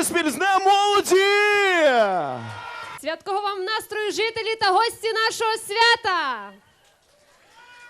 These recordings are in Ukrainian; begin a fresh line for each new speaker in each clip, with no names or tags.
Бориспіль з Днем молоді!
Святкого вам настрою жителі та гості нашого свята!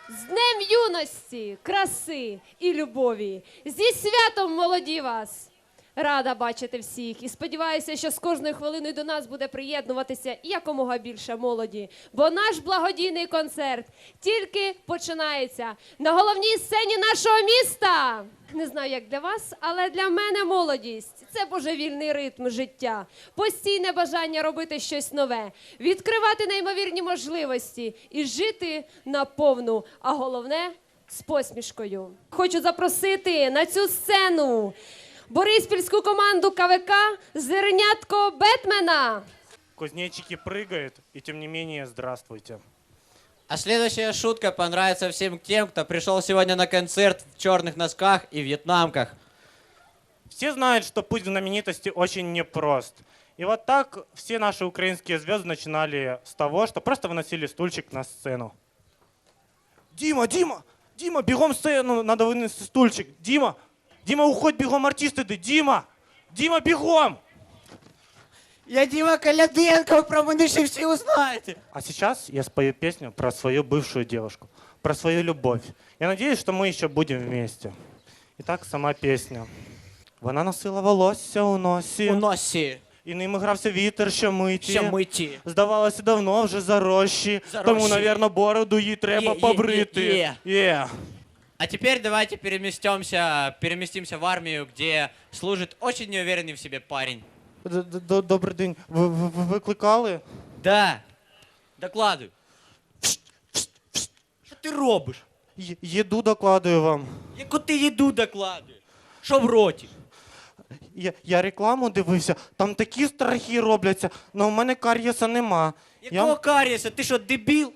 З Днем юності, краси і любові! Зі святом молоді вас! Рада бачити всіх і сподіваюся, що з кожною хвилиною до нас буде приєднуватися якомога більше молоді. Бо наш благодійний концерт тільки починається на головній сцені нашого міста. Не знаю, як для вас, але для мене молодість це божевільний ритм життя, постійне бажання робити щось нове, відкривати неймовірні можливості і жити наповну, а головне з посмішкою. Хочу запросити на цю сцену Бориспільську команду КВК Зернятко Бетмена.
Кузнечики прыгают, и тем не менее, здравствуйте.
А следующая шутка понравится всем тем, кто пришел сегодня на концерт в черных носках и вьетнамках.
Все знают, что путь знаменитости очень непрост. И вот так все наши украинские звезды начинали с того, что просто выносили стульчик на сцену. Дима, Дима, Дима, бегом сцену, надо вынести стульчик. Дима, Дима, уходь, бегом артисты, ты, Дима, Дима, бегом!
Я Дима Коляденко, про мене ще всі узнаєте.
А сейчас я спою песню про свою бывшую девушку, про свою любовь. Я надеюсь, что мы еще будем вместе. Итак, сама песня. Вона носила волосся у носі,
У носі,
і ним грався вітер, що миті.
ще миті.
Здавалося, давно вже зарощі,
Зарощі.
тому, навірно, бороду їй треба
Є, є,
побрити.
є,
Є.
А теперь давайте переместимся, переместимся в армию, где служит очень неуверенный в себе парень.
Д- д- д- Добрий день. Ви, ви, ви викликали?
Да. Докладывай. Що ти робиш?
Й- Їду докладую вам.
Яку ти їду докладуєш? Що в роті?
Я, я рекламу дивився, там такі страхи робляться, але у мене кар'єса нема.
Якого
Я...
карієса? Ти що, дебіл?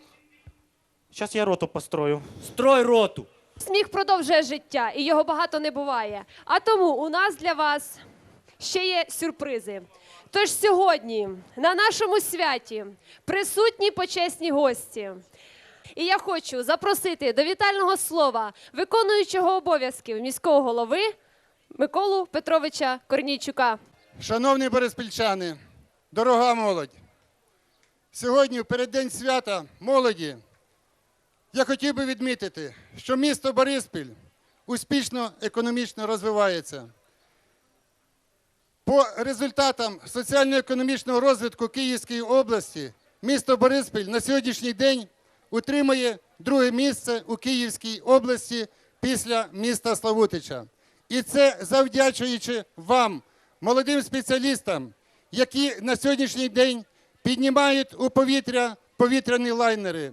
Зараз я роту построю.
Строй роту.
Сміх продовжує життя, і його багато не буває. А тому у нас для вас ще є сюрпризи. Тож сьогодні на нашому святі присутні почесні гості. І я хочу запросити до вітального слова виконуючого обов'язків міського голови Миколу Петровича Корнійчука.
Шановні бориспільчани, дорога молодь, сьогодні, переддень свята молоді, я хотів би відмітити, що місто Бориспіль успішно економічно розвивається. По результатам соціально-економічного розвитку Київської області місто Бориспіль на сьогоднішній день утримує друге місце у Київській області після міста Славутича. І це завдячуючи вам, молодим спеціалістам, які на сьогоднішній день піднімають у повітря повітряні лайнери,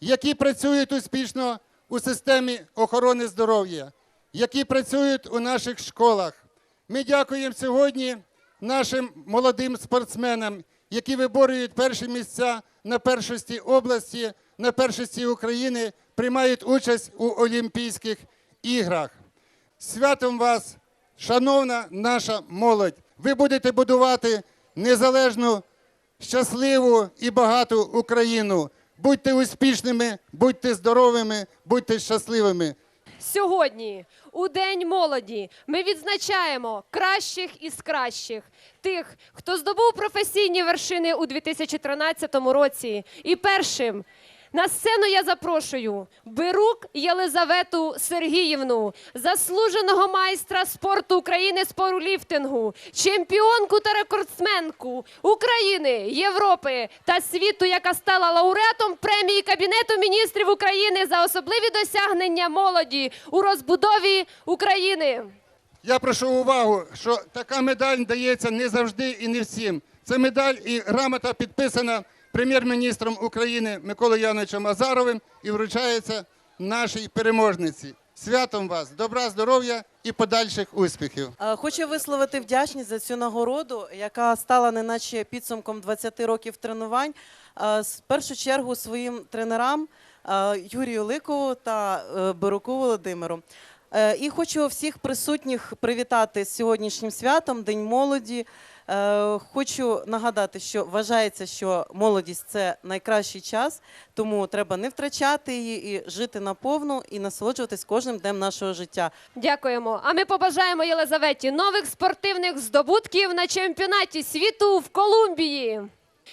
які працюють успішно у системі охорони здоров'я, які працюють у наших школах. Ми дякуємо сьогодні нашим молодим спортсменам, які виборюють перші місця на першості області, на першості України, приймають участь у Олімпійських іграх. Святом вас, шановна наша молодь! Ви будете будувати незалежну, щасливу і багату Україну. Будьте успішними, будьте здоровими, будьте щасливими.
Сьогодні, у День молоді, ми відзначаємо кращих із кращих, тих, хто здобув професійні вершини у 2013 році. І першим на сцену я запрошую Бирук Єлизавету Сергіївну, заслуженого майстра спорту України з пауерліфтингу, чемпіонку та рекордсменку України, Європи та світу, яка стала лауреатом премії Кабінету міністрів України за особливі досягнення молоді у розбудові України.
Я прошу увагу, що така медаль дається не завжди і не всім. Це медаль і грамота підписана прем'єр-міністром України Миколою Яновичем Азаровим і вручається нашій переможниці. Святом вас, добра, здоров'я і подальших успіхів.
Е, Хочу висловити вдячність за цю нагороду, яка стала неначе підсумком 20 років тренувань. Е, В першу чергу своїм тренерам е, Юрію Ликову та Бируку Володимиру. І хочу всіх присутніх привітати з сьогоднішнім святом, День молоді. Е, Хочу нагадати, що вважається, що молодість це найкращий час, тому треба не втрачати її і жити наповну і насолоджуватись кожним днем нашого життя.
Дякуємо. А ми побажаємо Єлизаветі нових спортивних здобутків на чемпіонаті світу в Колумбії.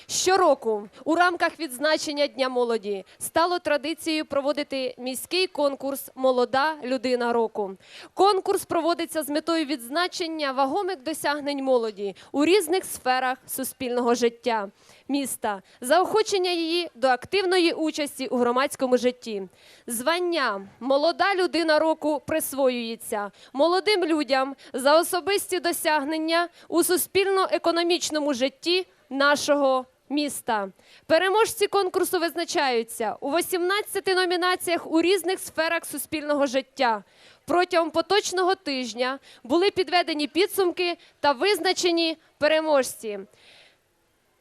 Щороку у рамках відзначення Дня молоді стало традицією проводити міський конкурс Молода людина року. Конкурс проводиться з метою відзначення вагомих досягнень молоді у різних сферах суспільного життя міста, заохочення її до активної участі у громадському житті. Звання Молода людина року присвоюється молодим людям за особисті досягнення у суспільно-економічному житті нашого міста. Переможці конкурсу визначаються у 18 номінаціях у різних сферах суспільного життя. Протягом поточного тижня були підведені підсумки та визначені переможці.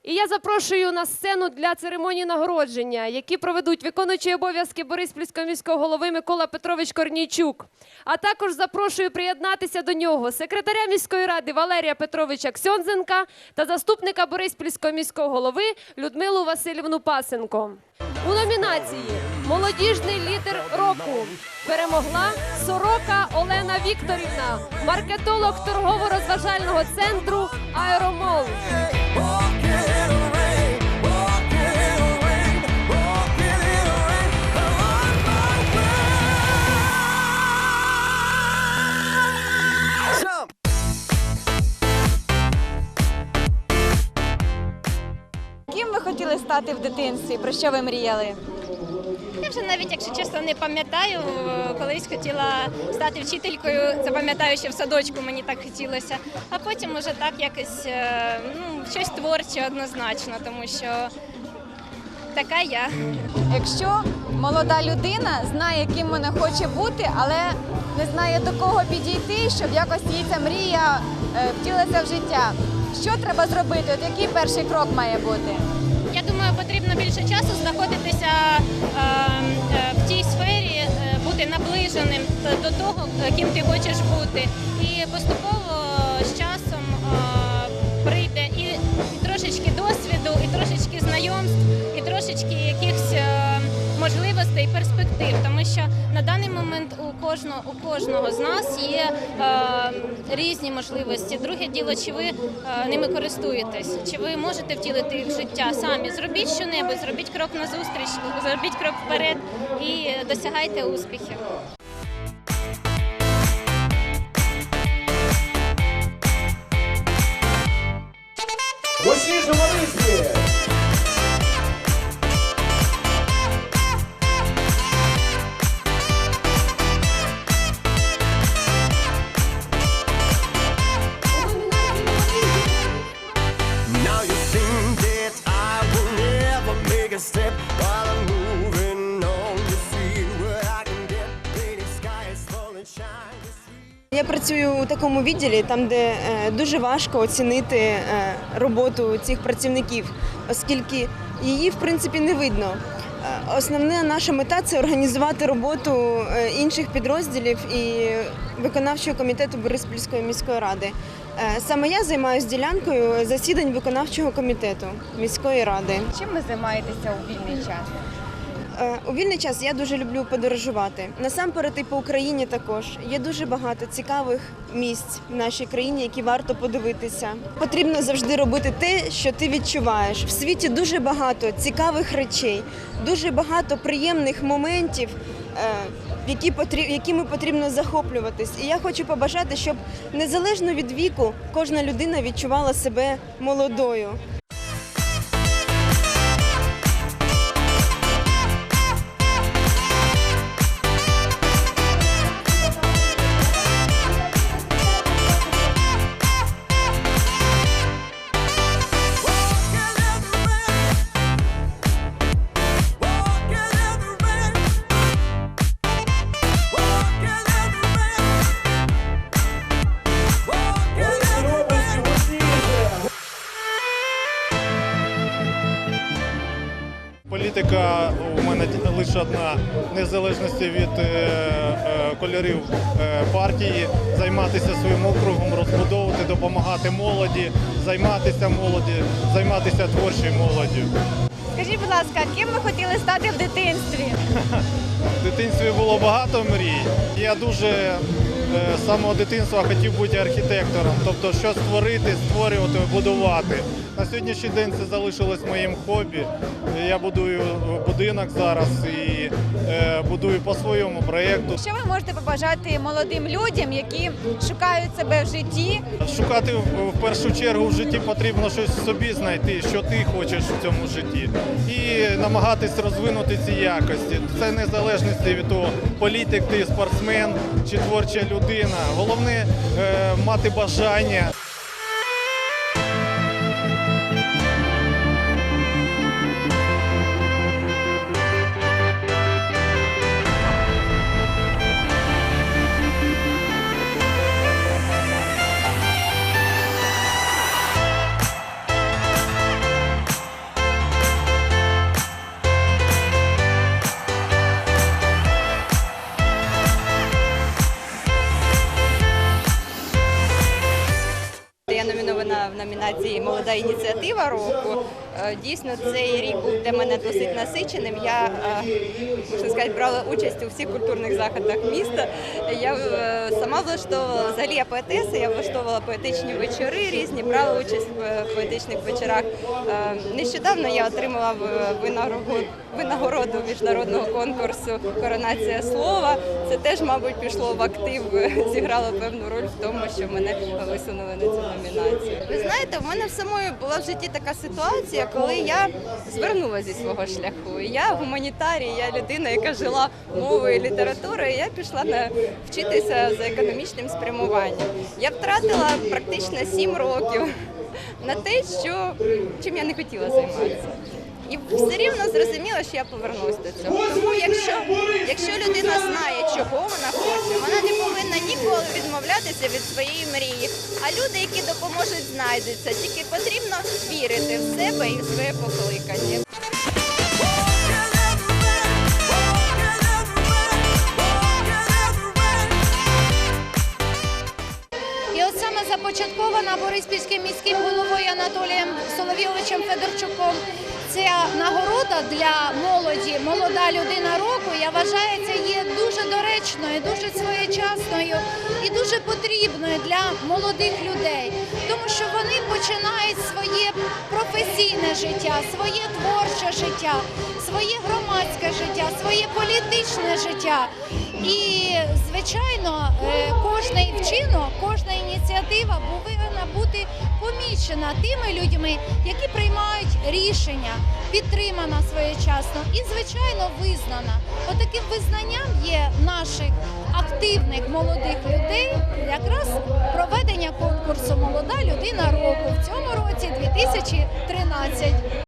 І я запрошую на сцену для церемонії нагородження, які проведуть виконуючий обов'язки Бориспільського міського голови Микола Петрович Корнійчук. А також запрошую приєднатися до нього секретаря міської ради Валерія Петровича Ксьонзенка та заступника Бориспільського міського голови Людмилу Васильівну Пасенко. У номінації Молодіжний лідер року перемогла Сорока Олена Вікторівна, маркетолог торгово-розважального центру Аеромол.
Ким ви хотіли стати в дитинстві? Про що ви мріяли?
Я вже навіть, якщо чесно, не пам'ятаю. Е, Колись хотіла стати вчителькою. Це пам'ятаю, що в садочку мені так хотілося. А потім уже так якось е, ну, щось творче однозначно, тому що така я.
Якщо молода людина знає, ким вона хоче бути, але не знає до кого підійти, щоб якось її ця мрія е, втілилася в життя. Що треба зробити? От який перший крок має бути?
Я думаю, потрібно більше часу знаходитися е, е, в тій сфері, е, бути наближеним до того, ким ти хочеш бути. І поступово з часом е, прийде і, і трошечки досвіду, і трошечки знайомств, і трошечки якихось можливостей, перспектив. Тому що на даний момент у кожного, у кожного з нас є е, різні можливості. Друге діло, чи ви е, ними користуєтесь, чи ви можете втілити їх в життя самі. Зробіть щонебудь, зробіть крок назустріч, зробіть крок вперед і досягайте успіхів.
Гучніше
Я працюю у такому відділі, там де е, дуже важко оцінити е, роботу цих працівників, оскільки її в принципі не видно. Е, Основна наша мета це організувати роботу інших підрозділів і виконавчого комітету Бориспільської міської ради. Саме я займаюся ділянкою засідань виконавчого комітету міської ради.
Чим ви займаєтеся у вільний час?
Е, У вільний час я дуже люблю подорожувати. Насамперед і по Україні також є дуже багато цікавих місць в нашій країні, які варто подивитися. Потрібно завжди робити те, що ти відчуваєш. В світі дуже багато цікавих речей, дуже багато приємних моментів. е, Які якими потрібно захоплюватись, і я хочу побажати, щоб незалежно від віку кожна людина відчувала себе молодою.
Лише одна незалежності від е, е, кольорів е, партії, займатися своїм округом, розбудовувати, допомагати молоді, займатися молоді, займатися творчою молоддю.
Скажіть, будь ласка, ким ви хотіли стати в дитинстві?
В дитинстві було багато мрій. Я дуже з самого дитинства хотів бути архітектором, тобто що створити, створювати, будувати. На сьогоднішній день це залишилось моїм хобі. Я будую будинок зараз і е, будую по своєму проєкту.
Що ви можете побажати молодим людям, які шукають себе в житті?
Шукати в в першу чергу в житті потрібно щось собі знайти, що ти хочеш в цьому житті, і намагатись розвинути ці якості. Це незалежності від того, політик ти, спортсмен чи творча людина. Головне е, мати бажання.
Ініціатива року. Е, Дійсно, цей рік був для мене досить насиченим. Я е, можна сказати, брала участь у всіх культурних заходах міста. Я е, сама влаштовувала взагалі я поетеса, я влаштовувала поетичні вечори різні, брала участь в поетичних вечорах. Нещодавно я отримала винагороду міжнародного конкурсу Коронація слова. Це теж, мабуть, пішло в актив, зіграло певну роль в тому, що мене висунули на цю номінацію. Ви знаєте, в мене в самої була в житті така ситуація, коли я звернула зі свого шляху. Я гуманітарій, я людина, яка жила мовою і літературою. Я пішла на вчитися за економічним спрямуванням. Я втратила практично сім років на те, що чим я не хотіла займатися. І все рівно зрозуміла, що я повернусь до цього. Тому якщо, якщо людина знає, чого вона хоче, вона не повинна ніколи відмовлятися від своєї мрії. А люди, які допоможуть, знайдуться. Тільки потрібно вірити в себе і в своє покликання.
Бориспільським міським головою Анатолієм Соловйовичем Федорчуком. Ця нагорода для молоді Молода людина року, я вважаю, це є дуже доречною, дуже своєчасною і дуже потрібною для молодих людей, тому що вони починають своє професійне життя, своє творче життя, своє громадське життя, своє політичне життя. І, звичайно, е, кожний вчинок, кожна ініціатива повинна бути помічена тими людьми, які приймають рішення, підтримана своєчасно і, звичайно, визнана. Отаким визнанням є наших активних молодих людей якраз проведення конкурсу Молода людина року в цьому році 2013